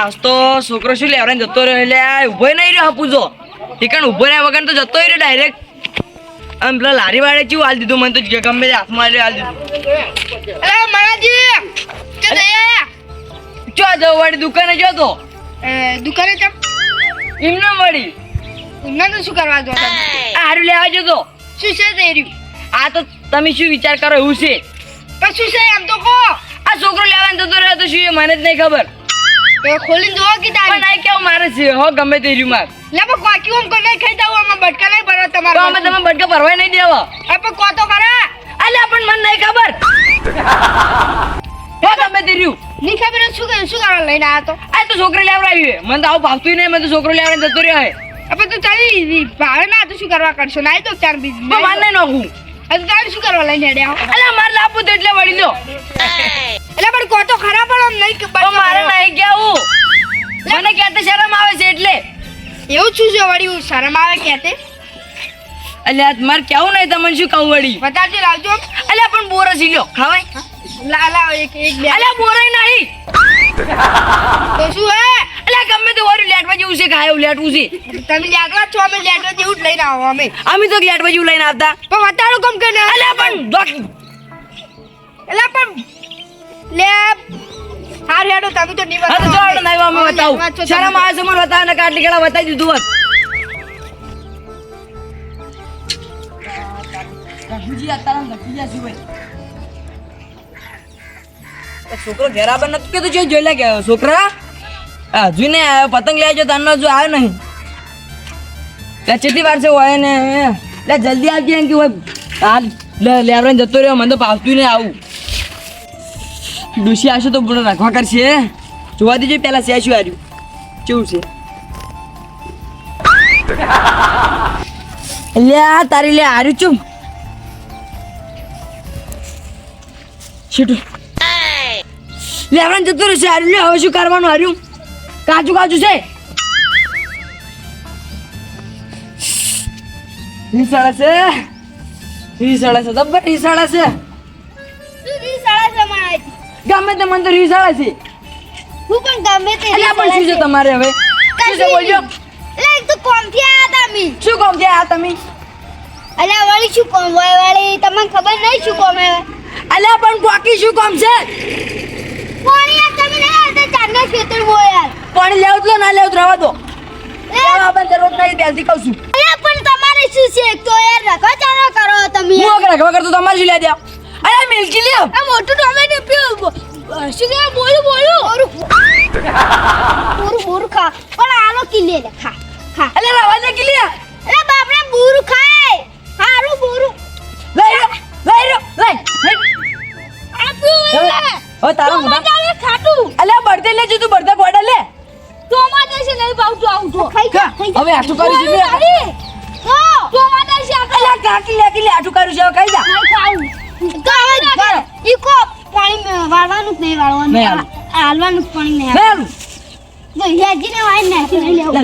આ તો છોકરો શું લેવરાને જતો રહ્યો. એટલે ઊભો નહીં રહ્યો હાપુજો ઠીકાણ ઊભો રહ્યા વગર તો જતો રહ્યો ડાયરેક્ટ આમ પેલા લારી વાળે ચેવું હાલ દીધું મને તો ગમે તે હાથમાં હાલ દીધું. અરે મહારાજી ચો જવો વાળી દુકાને જો તો? દુકાને ચમ એમને મળી. એમને તો શું કરવા જો હારું લેવા જતો શું છે તે આ તો તમે શું વિચાર કરો એવું છે? પણ શું છે એમ તો કહો. આ છોકરો લેવા જતો રહ્યો તો શું એ મને જ નહીં ખબર? એ ખોલીને જોવો કે પણ તારી આ કેવું મારે છે? હો ગમે તે રહ્યું માર. લે પણ કોકી ઓમ કોને ખાઈ જાવ આમાં બટકા નહીં ભરવા તો અમે તમે બટકા ભરવા નહીં દેવા. એ પણ કો તો ખરા. અલ્યા પણ મને નહીં ખબર. હો ગમે તે રહ્યું. ની ખબર શું કરે શું કરવા લઈને આવ્યા તો? આ તો છોકરો લેવડાવી હે. મને તો આવું ભાવતું નહીં મને તો છોકરો લેવડાવીને જતો રહ્યો હે અપે તો ચાલી ભાવે ના તો શું કરવા કરશો? ના તો ચાર બીજ. તો માર નહીં નાખું. હવે તારે શું કરવા લઈને હેડ્યા હો? અલ્યા મારે લાવવું તો એટલે વળી લો એટલે પણ કો તો ખરા પણ નહીં મારે નહીં કેવું મને કહેતે શરમ આવે છે એટલે. એવું છું છે વળી હું શરમ આવે કહેતે અલ્યા મારે કેવું નહીં તમને શું કહું વળી? બતાજો લાવજો. અલ્યા પણ બોરો સી લ્યો ખાવાય લા લા એક એક બે. અલ્યા બોરો નહીં. તો શું હે? અલ્યા ગમે તો વારું લેટવા જેવું છે ખાય લેટવું છે તમે લેટવા છો અમે લેટવા જેવું જ લઈને આવો અમે. અમે તો લેટવા જેવું લઈને આવતા. પણ વધારો કમ કે ના? અલ્યા પણ એટલે પણ લે. હાર હેડો તમે તો નહીં બતાવો. જોડો નહીં અમે બતાવું. શરમ. આવે છે મને બતાવ ને કાટલી ગળા બતાવી દીધું હોત? રઘુજી અત્યારે લખી ગયા ભાઈ એ છોકરો ઘેરાબર નતું કીધું જો જોઈ લે કે છોકરા. આ હજુ ને પતંગ લેવા જો તારનો હજુ આવ્યો નહીં. લે કેટલી વાર છે હોય ને લે જલ્દી આવજે એમ કે હોય. હાલ જતો રહ્યો મને તો ભાવતું નહીં આવું. ડુસી આવશે તો બોલો રાખવા કરશે જોવા દેજો, પેલા સે શું હાર્યું કેવું છે? લે, આ તારી લે હાર્યું ચું છેટું. લેવરાને જતો રહેશે હાર્યું લે, હવે શું કરવાનું હાર્યું કાચું કાચું છે? રીસાડા છે? રીસાડા છે જબ્બર રીસાડા છે. ગમે તે મને તો રીસાડા છે. હું પણ ગમે તે એટલે પણ શું છે તમારે હવે? શું છે બોલજો. એક તો કોમથી આયા હતા અમે? શું કોમથી આ તમે અલ્યા વાળી શું કોમ? હોય વાળી તમને ખબર નહીં શું કોમ હોય અલ્યા પણ બાકી શું કોમ છે? કોણ યાર? તમે નહીં આવતા? ચાંદના ખેતર હોય યાર. પણ લેવું તો ના લેવું તો રહેવા દો. આપણે જરૂર નહીં ત્યાંથી કહું છું. અલ્યા પણ તમારે શું છે? તો યાર રખો ચાલો કરો તમે. હું રખવા કરતો તમારે શું લે દે અરે મિલકી લ્યો આ મોટું ટોમેટો પીઓ. શું કહેવાય? બોલું બોલું. બોરું બોરું બોરું ખા. પણ આલો કિલે લે. ખા ખા. અલે રવા દે કે લ્યો અરે બાપરે બોરું ખાય. હારું બોરું. લઈ લો લઈ લો લઈ. આપ્યું હવે હવે તારા મોઢા ખાટું. અલ્યા બળતે લેજો તું બળતે ગોડા લે. ટોમાટા છે નહીં ભાવતું આવું તો ખાઈ. હવે આટલું કર્યું છે તો ટોમાટા છે આપણે. અલ્યા કાકી લે કે લે આટલું કર્યું છે કઈ જા. તો હવે ઈકો વાળવાનું જ નહીં વાળવાનું નહીં હાલું. હાલવાનું જ પાણી નહીં લે આલું. જો નહીં લેવું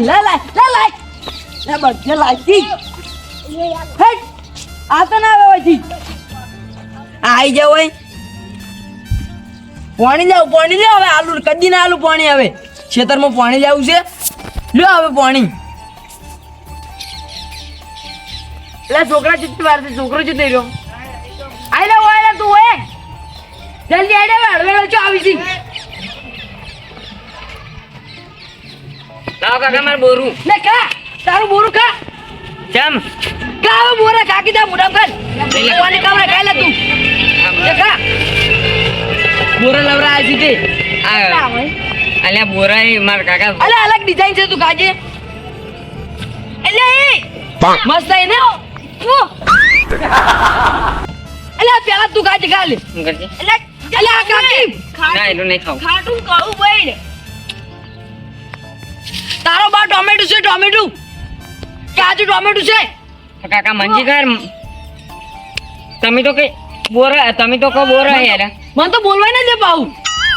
આ તો ના આવે હોયથી આઈ જાવ હોય પાણી જાવ પાણી લે હવે આલુ કદી ના આલુ પાણી હવે ખેતરમાં પાણી જાવું છે લ્યો હવે પાણી એટલે છોકરા ચિત્તી વાર છોકરો રહ્યો લે ઓય લે તું ઓય જલ્દી આઈ લે હળવે ચો આવી છી લાવ કાકા મારું બોરું લે કા? તારું બોરું કા? ચમ? કા હવે બોરા? કાકી દા મુડામ કર પાણી કામરે ખાઈ લે તું. લે કા? બોરા લવરા આ સીધે આ અલ્યા બોરા એ માર કાકા અલે અલગ ડિઝાઇન છે તું કાજે એટલે એ! મસ્ત હે ને ઓ અલે આ પેલા તું કાજે ગાલ. શું કરશે એટલે અલે આ કાકી ના એટલું નહીં ખાવ. ખાટું કહું બેડ તારો બા ટોમેટો છે ટોમેટો. કાજુ ટોમેટો છે? કાકા મંજી કર તમે તો કઈ બોરા તમે તો કહો બોરા હે રે. મને તો બોલવાય ના દે પાઉ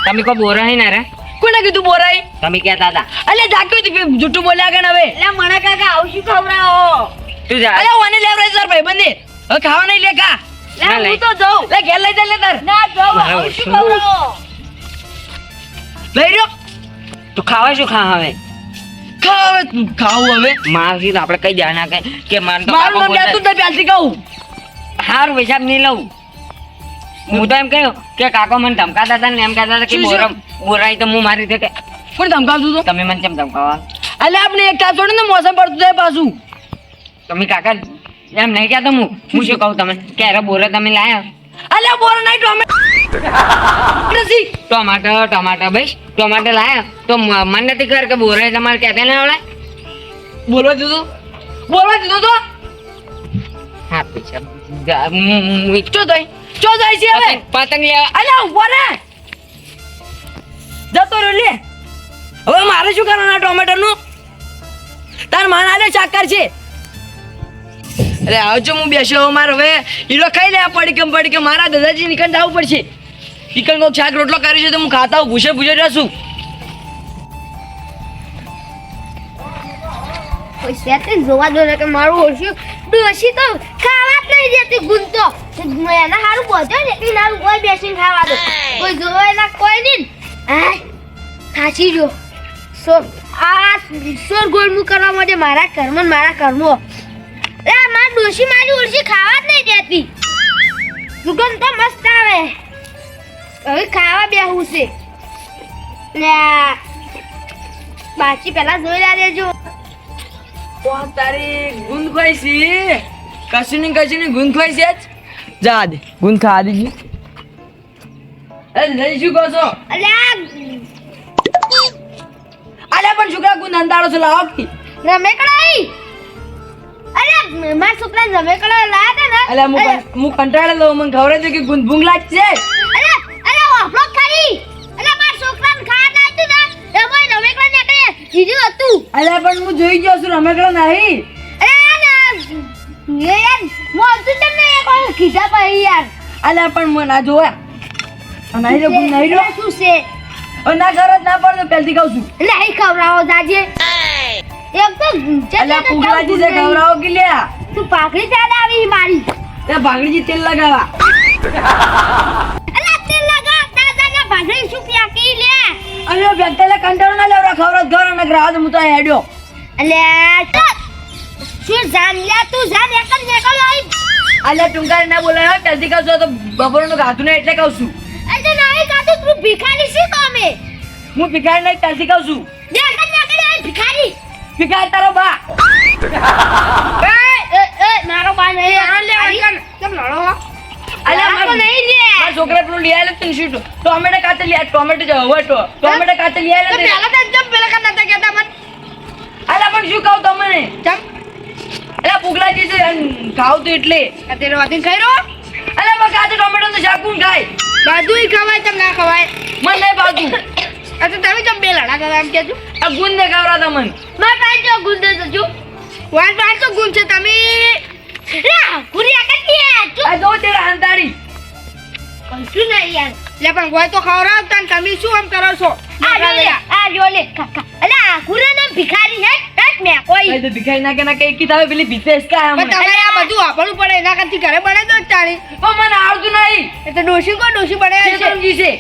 તમે કહો બોરા હે ને રે? કોને કીધું બોરાય તમે કહેતા હતા અલે જાક્યો તું જૂઠું બોલ્યા કે હવે. એટલે મને કાકા આવશું ખવરાઓ તું જા. અલે ઓને લેવરાય સર ભાઈ બંને હવે ખાવા નહીં લે કા? ના લઈ તો જાઉં. લે ઘેર લઈ જા લે તાર. ના જાઉં. આવું શું લઈ રહ્યો? તો ખાવા શું ખા હવે ખા ખાવું હવે. મારથી તો આપણે કઈ દેવા ના કે કે મારે તો મારું કાકો નામ બોલતા- લેતું પ્યાલથી કહું. હારું હિસાબ નહીં લઉં. હું તો એમ કહ્યું કે કાકો મને ધમકાતા હતા ને એમ કહેતા હતા કે શું બોરા બોરાઈ તો હું મારી રીતે કે પણ ધમકાવતું તો તમે મને કેમ ધમકાવા એટલે આપણે એક કાપ ને મોસમ પડતું થાય પાછું. તમે કાકા એમ નહીં કહેતો હું. હું શું કહું તમે ક્યારે અરે તમે લાયા? અલે બોર નહીં ટોમેટો નથી. ટમાટર ટમાટર ભાઈ ટમાટર લાયા. તો મન નથી કર કે બોરા તમારે કહેતા ને આવડે બોલવા દીધું બોલવા દીધું તો? હા પૈસા ચો જાય ચો જાય છે હવે? પતંગ લેવા ઊભો રે. જતો રહ્યો લે. હવે મારે શું કરવાના ટોમેટોનું? તાર માન આલે ચાકર છે. અરે આવજો, હું બેસ્યો મારે હવે. ઈલો ખાઈ લે પડીકમ પડીકમ. મારા દાદાજી નીકળ જવું પડશે. નીકળ કોક શાક રોટલો કર્યો છે તો હું ખાતા હું ભૂસે ભૂસે જોવા દો ને મારું એટલે નારું કોઈ નહીં. આ, ખાસી આ સોર ગોળમું કરવા માટે મારા કર્મ મારા કર્મો. મારી ડોશી મારી ઓળશી ખાવા જ નહીં દેતી. સુગંધ તો મસ્ત આવે. હવે ખાવા બેહું છે. બાકી પેલા જોઈ રહ્યા દેજો. તારી ગુંદ ખોઈ છે. કશું ની કશું ની ગુંદ ખોઈ છે જ. દે ગુંદ ખા દીધી લઈ શું કહો છો? અલ્યા અલ્યા પણ છોકરા ગુંદ અંધારો છો લાવો. રમે અરે મારા છોકરા રમેકડા લાયા હતા અલ્યા હું હું કંટાળેલો મને ખબર છે કે ગુંદ લાગશે. અરે અરે વાપરો ખાઈ અરે મારા છોકરાને ખાવા લાગ્યું ને એમાં રમેકડા નીકળે હીરું હતું. અલ્યા પણ હું જોઈ ગયો છું રમેકડો નહીં. અરે ને યાર તમને એક વાર કીધા પછી યાર. અલ્યા પણ મને ના જોયા નહીં રે નહીં રો શું છે? હવે ના જ ના પડે પેલથી પહેલથી કહું છું. અહીં ખવડાવો જાજે. એક તો અલ્યા પુગલાજી કે લ્યા તું પાઘડી ચાલે આવી મારી. ત્યાં ભાગડીજી તેલ લગાવા. અલા તેલ લગા દાદા પાઘડી શું પ્યાકી લે? અલ્યા વ્યક્તિને કંટાળો ના લેવડા ખવડાવ ઘર હું તો હેડ્યો. અલ્યા શું જાન લે તું જાન એક જ આવી અલ્યા ટુંકારે ના બોલાય હો, કહું છું તો બપોરનું ખાધું ને એટલે કહું છું. કાતું તું ભિખારી શું કામે? હું ભિખારી નહીં પહેલથી કહું છું. ભિખારી તારો બા. એ એ એ મારો બા નહીં. આ લે કેમ લડો અલ્યા આ નહીં લે. મારા છોકરા પેલું લઈ આવેલું હતું ને શું ટોમેટો કાચે લઈ આવ ટોમેટો જ હવે તો. ટોમેટો કાચે લઈ. તો જમ પેલા કરતા હતા કેતા મન. અલ્યા પણ શું કહું તમને? જમ છે ખાવ તો એટલે. આ તેરો વાતીન ખાઈ રો અલ્યા પણ કાચે ટોમેટો તો શાક ખાય? બાજુય ખવાય તમ ના ખવાય? મને નહીં તો તમે જમ બે લડા કરા એમ કેજો આ ગુંદ ને ખવડાવતા મને માર પાસે જો ગુંદ જજો વાન પાસે તો ગુંદ છે તમે લા પૂરી આકર દે આ જો. તેરા હંતાડી કશું નહીં યાર. લે પણ ગોય તો ખવડાવતા તન તમે શું આમ કરો છો? આ જો લે આ જો લે. કાકા અલે આ ગુરે ને ભિખારી હે? હે મે કોઈ. તો ભિખારી નાખે નાખે એકી થાવે પેલી વિશેષ કા પણ તમારે આ બધું આપણું પડે એના કરતી ઘરે બને તો ચાલી ઓ મને આવડતું નહીં. એ તો ડોશી કો ડોશી બને છે. સમજી છે.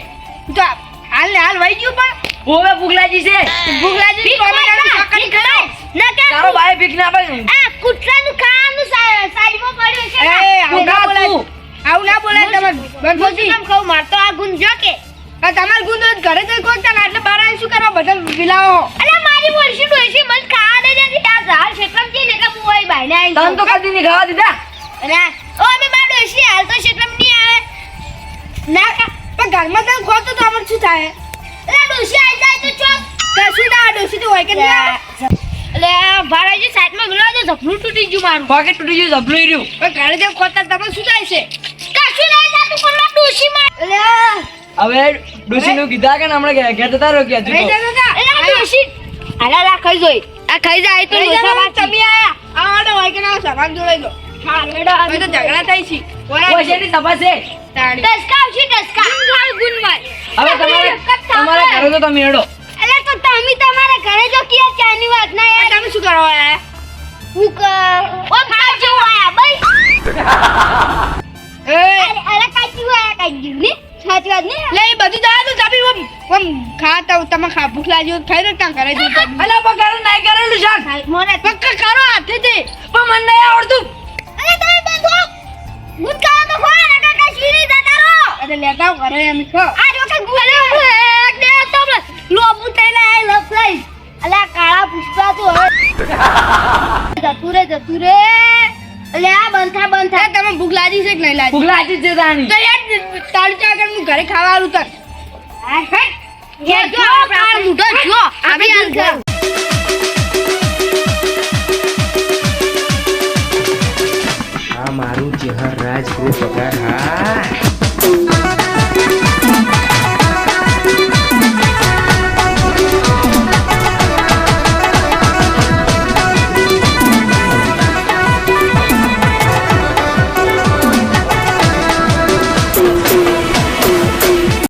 તો હાલ ને હાલ વહી ગયું પણ. ઓવે પુગલાજી છે. ભૂખ લાગી ટોમેટાનું શાકાની ખાઓ ના કે તારો ભાઈ ભીખ ના ભાઈ. ને આ કૂતરાનું ખાવાનું સાઈડમાં પડ્યું છે એ, આવું ના બોલે આવું ના બોલે તમે હું કેમ કહું ખાઉં? તો આ ગુંજો કે. આ તમાર ગુંજો ઘરે તો કોઈ ચાલે? એટલે બહાર આવીને શું કરવા? બધા વિલાઓ અલા મારી વર્ષી ડોશી મને ખાવા દે નથી. આ ઝાડ શેકમ છે ને કે હું ઓય બાઈને આવીને તન તો કદી ની ખાવા દીધા. અને ઓ અમે બા ડોશી હાલ તો શેકમ નહીં આવે. ના પણ ઘરમાં તમે ખો તો થાય અલા ડોશી આવી જાય તો ચોક કશું ના ડોસી તો હોય કે આવે? એટલે ભાડાજી સાઈડમાં ગયો તો ઝપલું તૂટી ગયું મારું. પોકેટ તૂટી ગયું ઝપલું રહ્યું. પણ ઘરે જેમ ખોતા તમને શું થાય છે? કશું નહીં થતું પણ મારી ડોશી માં. હવે ડોશીનું કીધા કે ને હમણાં ઘેર ગયા જતા. જાજો તા. અલા ડોશી. અલા લા ખાઈ જોઈ. આ ખાઈ જાય તો તમે આયા. આ વાળો હોય કે ના સામાન જોડાઈ દો હવે તો ઝઘડા થાય છે. ઓય શેની સભા છે? તાળી. દસકા આવશે દસકા ખાવ ગુનવાય હવે તમારે તમારે ઘરે તો તમે હેડો. અલા તો તમે તમારા ઘરે જો કિયા ચાની વાત ના યાર તમે શું કરવા આયા હું ક ઓ કાચી વાયા બઈ એ. અરે અરે કાચી વાયા કાચી ને સાચી વાત ને લે બધું જવા દો ચાબી ઓમ. ઓમ ખાત તમે ખા ભૂખ લાગી હોય તો ખાઈ ત્યાં ઘરે જઈને તમે. અલા ઘરે નહીં કરેલું શાક મને પક્કા કરો હાથેથી. પણ મને નહીં આવડતું. અરે તમે બધો તો ને આજે લેતા ઘરે એમ કહો આ જો કે ગોલે એક દે તો લો પૂતે લઈ લો લઈ. અલા કાળા પુષ્પા તો જતું રે જતું રે. લે આ બંધા બંધા. તમે ભૂખ લાગી છે કે નહીં લાગી? ભૂખ લાગી છે રાણી. તો યાર તારું ચા હું ઘરે ખાવા આવું તર હે. જો આપણે મુઢો જો આવી આલ ઘર મારું ચહેર રાજ ગ્રુપ પગાર. હા. Thank you.